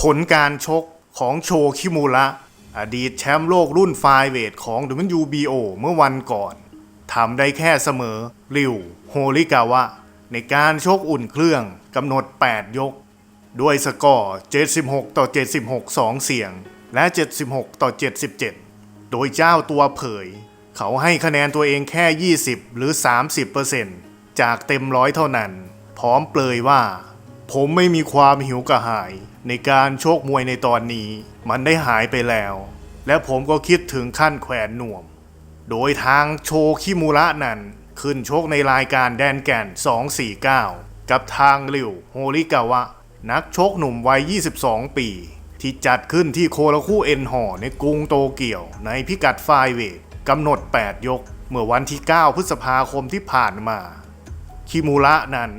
ผลการชกของโชคิมูระอดีตแชมป์โลกรุ่นไฟเวทของ WBO เมื่อวันก่อนทำได้แค่เสมอ ริว โฮริกาวะ ในการชกอุ่นเครื่องกำหนด 8 ยก ด้วยสกอร์ 76 ต่อ 76 2 เสียง และ 76 ต่อ 77 โดยเจ้าตัวเผย เขาให้คะแนนตัวเองแค่ 20 หรือ 30%จากเต็มร้อยเท่านั้น พร้อมเปลยว่า ผมไม่มีความหิวกระหายในการโชคมวยในตอนนี้ มันได้หายไปแล้ว และผมก็คิดถึงขั้นแขวนหน่วม โดยทางโชคิมูระนั้นขึ้นโชกในรายการแดนแก่น 249 กับทางริวโฮริกาวะ นักโชกหนุ่มวัย 22 ปี ที่จัดขึ้นที่โคลาคุเอ็นหอในกรุงโตเกียว ในพิกัดไฟเวทกำหนด 8 ยก เมื่อวันที่ 9 พฤษภาคมที่ผ่านมา คิมูระนั้น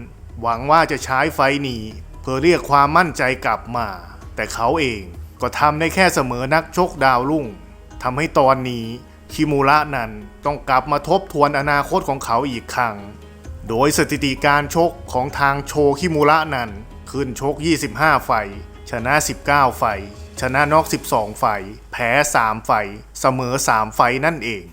หวังว่าจะใช้ไฟนี้ เพื่อเรียกความมั่นใจกลับมา แต่เขาเองก็ทำได้แค่เสมอนักชกดาวรุ่งทำให้ตอนนี้คิมูระนั้นต้องกลับมาทบทวนอนาคตของเขาอีกครั้ง โดยสถิติการชกของทางโชคิมูระนั้นขึ้นชก 25 ไฟ ชนะ 19 ไฟ ชนะนอก 12 ไฟ แพ้ 3 ไฟ เสมอ 3 ไฟนั่นเอง